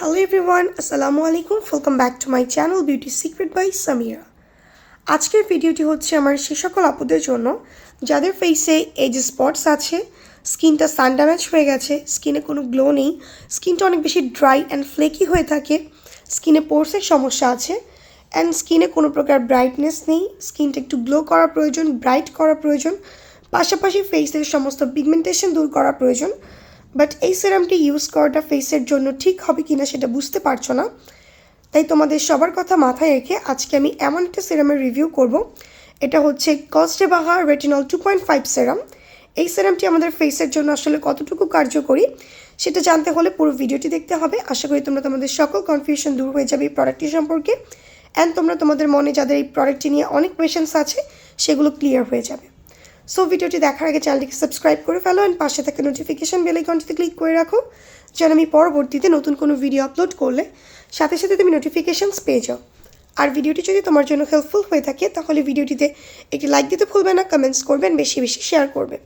Hello everyone আসসালামু আলাইকুম welcome back to my channel beauty secret by Samira আজকের ভিডিওটি হচ্ছে আমার সে সকল আপুদের জন্য, যাদের ফেসে এই যে স্পটস আছে স্কিনটা সান ড্যামেজ হয়ে গেছে স্কিনে কোনো গ্লো নেই স্কিনটা অনেক বেশি ড্রাই অ্যান্ড ফ্লেকি হয়ে থাকে স্কিনে পোর্সের সমস্যা আছে অ্যান্ড স্কিনে কোনো প্রকার ব্রাইটনেস নেই স্কিনটা একটু গ্লো করা প্রয়োজন ব্রাইট করা প্রয়োজন, পাশাপাশি ফেসের সমস্ত পিগমেন্টেশন দূর করা প্রয়োজন বাট এই সিরামটি ইউজ করাটা ফেসের জন্য ঠিক হবে কি না সেটা বুঝতে পারছ না। তাই তোমাদের সবার কথা মাথায় রেখে আজকে আমি এমন একটা সিরামের রিভিউ করব। এটা হচ্ছে cos de baha retinol two point five serum এই সিরামটি আমাদের ফেসের জন্য আসলে কতটুকু কার্যকরী সেটা জানতে হলে পুরো ভিডিওটি দেখতে হবে। আশা করি তোমরা তোমাদের সকল কনফিউশন দূর হয়ে যাবে এই প্রোডাক্টটি সম্পর্কে। অ্যান্ড তোমরা তোমাদের মনে যাদের এই প্রোডাক্টটি নিয়ে অনেক পেশেন্স আছে, সেগুলো ক্লিয়ার হয়ে যাবে। সো ভিডিওটি দেখার আগে চ্যানেলটিকে সাবস্ক্রাইব করে ফেলো অ্যান্ড পাশে থাকা নোটিফিকেশান বেল আইকনটিতে ক্লিক করে রাখো। যেন আমি পরবর্তীতে নতুন কোনো ভিডিও আপলোড করলে সাথে সাথে তুমি নোটিফিকেশনস পেয়ে যাও। আর ভিডিওটি যদি তোমার জন্য হেল্পফুল হয়ে থাকে, তাহলে ভিডিওটিতে একটি লাইক দিতে ভুলবে না কমেন্টস করবেন, বেশি বেশি শেয়ার করবে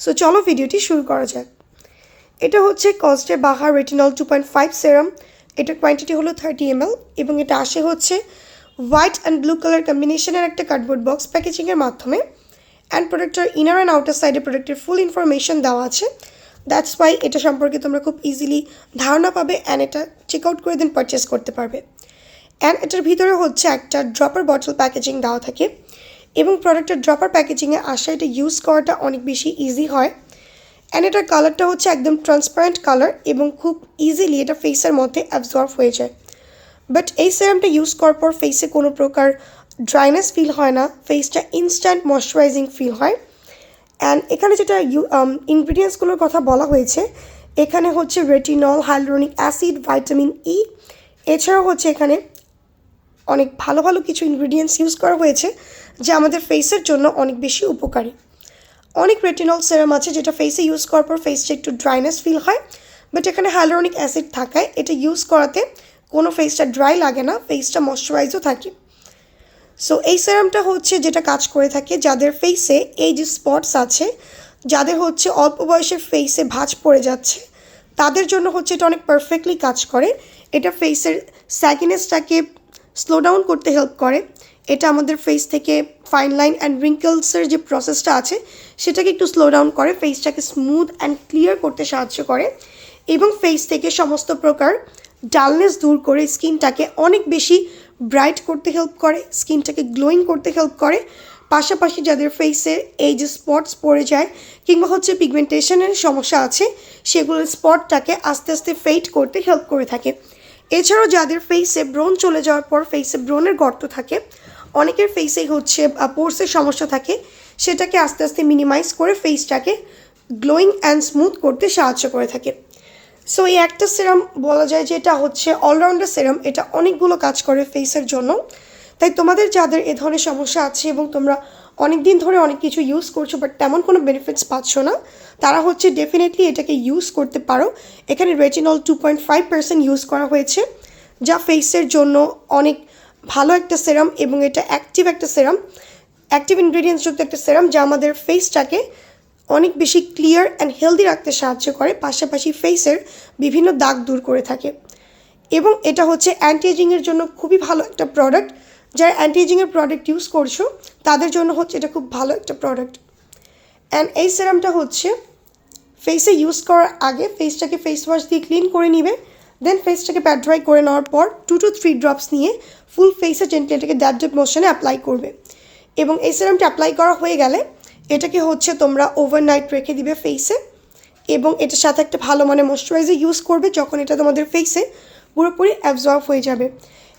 সো চলো ভিডিওটি শুরু করা যাক। এটা হচ্ছে cos de baha retinol two point five serum এটার কোয়ান্টিটি হলো থার্টি এম এবং এটা আসে হচ্ছে হোয়াইট অ্যান্ড ব্লু কালার কম্বিনেশনের একটা কার্ডবোর্ড বক্স প্যাকেজিংয়ের মাধ্যমে। অ্যান্ড প্রোডাক্টের ইনার অ্যান্ড আউটার সাইডে প্রোডাক্টের ফুল ইনফরমেশন দেওয়া আছে। দ্যাটস ওয়াই এটা সম্পর্কে তোমরা খুব ইজিলি ধারণা পাবে অ্যান্ড এটা চেক আউট করে দেন পারচেস করতে পারবে। অ্যান্ড এটার ভিতরে হচ্ছে একটা ড্রপার বটল প্যাকেজিং দেওয়া থাকে এবং প্রোডাক্টের ড্রপার প্যাকেজিংয়ে আসা এটা ইউজ করাটা অনেক বেশি ইজি হয়। অ্যান্ড এটার কালারটা হচ্ছে একদম ট্রান্সপারেন্ট কালার এবং খুব ইজিলি এটা ফেসের মধ্যে অ্যাবজর্ভ হয়ে যায়। বাট এই সেরামটা ইউজ করার পর ফেসে কোনো প্রকার ড্রাইনেস ফিল হয় না ফেসটা ইনস্ট্যান্ট ময়শ্চারাইজিং ফিল হয়। অ্যান্ড এখানে যেটা ইউ ইনগ্রিডিয়েন্টসগুলোর কথা বলা হয়েছে, এখানে হচ্ছে retinol hyaluronic acid vitamin E এছাড়াও হচ্ছে এখানে অনেক ভালো ভালো কিছু ইনগ্রিডিয়েন্টস ইউজ করা হয়েছে, যা আমাদের ফেসের জন্য অনেক বেশি উপকারী। অনেক রেটিনল সেরাম আছে যেটা ফেসে ইউজ করার পর ফেসটা একটু ড্রাইনেস ফিল হয় বাট এখানে হাইলোরনিক অ্যাসিড থাকায় এটা ইউজ করাতে কোনো ফেসটা ড্রাই লাগে না ফেসটা ময়শ্চারাইজও থাকে। সো এই সেরামটা হচ্ছে যেটা কাজ করে থাকে যাদের ফেসে এই যে স্পটস আছে, যাদের হচ্ছে অল্প বয়সের ফেসে ভাঁজ পড়ে যাচ্ছে, তাদের জন্য হচ্ছে এটা অনেক পারফেক্টলি কাজ করে। এটা ফেসের স্যাগিনেসটাকে স্লো ডাউন করতে হেল্প করে। এটা আমাদের ফেস থেকে ফাইন লাইন অ্যান্ড রিঙ্কেলসের যে প্রসেসটা আছে, সেটাকে একটু স্লো ডাউন করে ফেসটাকে স্মুথ অ্যান্ড ক্লিয়ার করতে সাহায্য করে এবং ফেস থেকে সমস্ত প্রকার ডালনেস দূর করে স্কিনটাকে অনেক বেশি ব্রাইট করতে হেল্প করে, স্কিনটাকে গ্লোয়িং করতে হেল্প করে। পাশাপাশি যাদের ফেসে এই যে স্পটস পড়ে যায় কিংবা হচ্ছে পিগমেন্টেশনের সমস্যা আছে সেগুলোর স্পটটাকে আস্তে আস্তে ফেড করতে হেল্প করে থাকে। এছাড়াও যাদের ফেসে ব্রোন চলে যাওয়ার পর ফেসে ব্রোনের গর্ত থাকে, অনেকের ফেসেই হচ্ছে পোর্সের সমস্যা থাকে, সেটাকে আস্তে আস্তে মিনিমাইজ করে ফেসটাকে গ্লোয়িং অ্যান্ড স্মুথ করতে সাহায্য করে থাকে। সো এই একটা সিরাম বলা যায় যে এটা হচ্ছে অলরাউন্ডার সিরাম এটা অনেকগুলো কাজ করে ফেসের জন্য। তাই তোমাদের যাদের এ ধরনের সমস্যা আছে এবং তোমরা অনেক দিন ধরে অনেক কিছু ইউজ করছ বাট তেমন কোনো বেনিফিটস পাচ্ছ না, তারা হচ্ছে ডেফিনেটলি এটাকে ইউজ করতে পারো। এখানে retinol two point five percent use করা হয়েছে, যা ফেসের জন্য অনেক ভালো একটা সেরাম এবং এটা অ্যাক্টিভ একটা সেরাম অ্যাক্টিভ ইনগ্রিডিয়েন্টস যুক্ত একটা সেরাম যা আমাদের ফেসটাকে অনেক বেশি ক্লিয়ার অ্যান্ড হেলদি রাখতে সাহায্য করে, পাশাপাশি ফেসের বিভিন্ন দাগ দূর করে থাকে। এবং এটা হচ্ছে অ্যান্টি এজিংয়ের জন্য খুবই ভালো একটা প্রোডাক্ট যারা অ্যান্টি এজিংয়ের প্রোডাক্ট ইউজ করছ, তাদের জন্য হচ্ছে এটা খুব ভালো একটা প্রোডাক্ট অ্যান্ড এই সেরামটা হচ্ছে ফেসে ইউজ করার আগে ফেসটাকে ফেস ওয়াশ দিয়ে ক্লিন করে নিবে। দেন ফেসটাকে প্যাড ড্রাই করে নেওয়ার পর টু টু থ্রি ড্রপস নিয়ে ফুল ফেসে জেন্টলি এটাকে ড্যাপ ড্যাপ মোশনে অ্যাপ্লাই করবে। এবং এই সেরামটা অ্যাপ্লাই করা হয়ে গেলে এটাকে হচ্ছে তোমরা ওভারনাইট রেখে দিবে ফেসে এবং এটার সাথে একটা ভালো মানে ময়শ্চারাইজার ইউজ করবে যখন এটা তোমাদের ফেসে পুরোপুরি অ্যাবজর্ব হয়ে যাবে।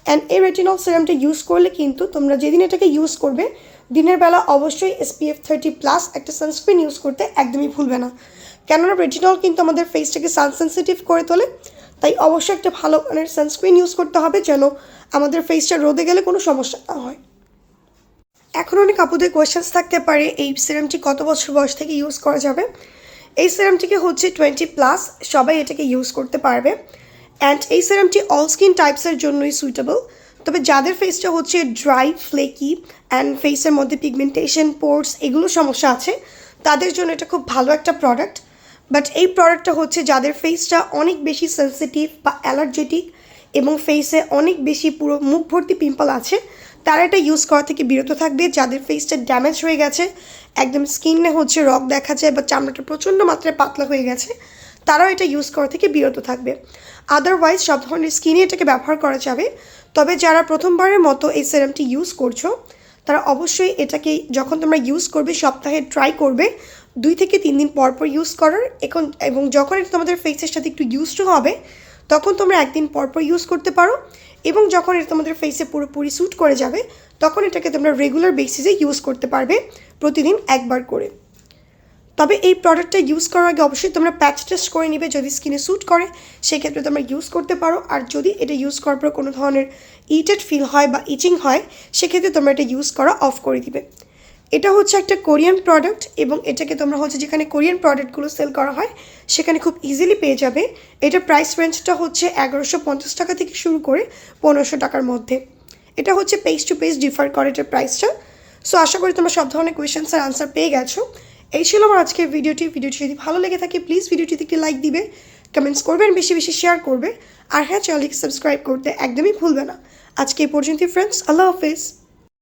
অ্যান্ড এই রেটিনল সিরামটা ইউজ করলে কিন্তু তোমরা যেদিন এটাকে ইউজ করবে, দিনের বেলা অবশ্যই এসপিএফ থার্টি প্লাস একটা সানস্ক্রিন ইউজ করতে একদমই ভুলবে না। কেননা রেটিনল কিন্তু আমাদের ফেসটাকে সানসেন্সিটিভ করে তোলে, তাই অবশ্যই একটা ভালো মানের সানস্ক্রিন ইউজ করতে হবে যেন আমাদের ফেসটা রোদে গেলে কোনো সমস্যা না হয়। এখন অনেক আপুদের কোয়েশ্চেন্স থাকতে পারে, এই সিরামটি কত বছর বয়স থেকে ইউজ করা যাবে? এই সিরামটিকে হচ্ছে টোয়েন্টি প্লাস সবাই এটাকে ইউজ করতে পারবে। অ্যান্ড এই সিরামটি অল স্কিন টাইপসের জন্যই সুইটেবল তবে যাদের ফেসটা হচ্ছে ড্রাই ফ্লেকি অ্যান্ড ফেসের মধ্যে পিগমেন্টেশন পোর্টস এগুলো সমস্যা আছে, তাদের জন্য এটা খুব ভালো একটা প্রোডাক্ট বাট এই প্রোডাক্টটা হচ্ছে যাদের ফেসটা অনেক বেশি সেন্সিটিভ বা অ্যালার্জেটিক এবং ফেসে অনেক বেশি পুরো মুখ ভর্তি পিম্পল আছে তারা এটা ইউজ করা থেকে বিরত থাকবে, যাদের ফেসটা ড্যামেজ হয়ে গেছে, একদম স্কিনে হচ্ছে রক দেখা যায় বা চামড়াটা প্রচণ্ড মাত্রায় পাতলা হয়ে গেছে, তারাও এটা ইউজ করা থেকে বিরত থাকবে। আদারওয়াইজ সব ধরনের স্কিনে এটাকে ব্যবহার করা যাবে। তবে যারা প্রথমবারের মতো এই সেরামটি ইউজ করছ, তারা অবশ্যই এটাকে যখন তোমরা ইউজ করবে, সপ্তাহে ট্রাই করবে, দুই থেকে তিন দিন পর পর ইউজ করার, এখন এবং যখন এটা তোমাদের ফেসের সাথে একটু ইউজড হবে, তখন তোমরা একদিন পর পর ইউজ করতে পারো। এবং যখন এটা তোমাদের ফেসে পুরোপুরি স্যুট করে যাবে, তখন এটাকে তোমরা রেগুলার বেসিসে ইউজ করতে পারবে প্রতিদিন একবার করে। তবে এই প্রোডাক্টটা ইউজ করার আগে অবশ্যই তোমরা প্যাচ টেস্ট করে নিবে যদি স্কিনে স্যুট করে, সেক্ষেত্রে তোমরা ইউজ করতে পারো। আর যদি এটা ইউজ করার পর কোনো ধরনের ইটেড ফিল হয় বা ইচিং হয়, সেক্ষেত্রে তোমরা এটা ইউজ করা অফ করে দিবে। এটা হচ্ছে একটা কোরিয়ান প্রোডাক্ট এবং এটাকে তোমরা হচ্ছে যেখানে কোরিয়ান প্রোডাক্টগুলো সেল করা হয়, সেখানে খুব ইজিলি পেয়ে যাবে। এটা প্রাইস রেঞ্জটা হচ্ছে এগারোশো পঞ্চাশ টাকা থেকে শুরু করে পনেরোশো টাকার মধ্যে। এটা হচ্ছে পেজ টু পেজ ডিফার করে এটার প্রাইসটা সো আশা করি তোমরা সব ধরনের কোয়েশ্চেন্সের আনসার পেয়ে গেছো। এই ছিল আমার আজকের ভিডিওটি ভিডিওটি যদি ভালো লেগে থাকে প্লিজ ভিডিওটিতে একটি লাইক দিবে কমেন্টস করবেন বেশি বেশি শেয়ার করবে। আর হ্যাঁ চ্যানেলটিকে সাবস্ক্রাইব করতে একদমই ভুলবে না। আজকে এই পর্যন্তই ফ্রেন্ডস আল্লাহ হাফেজ।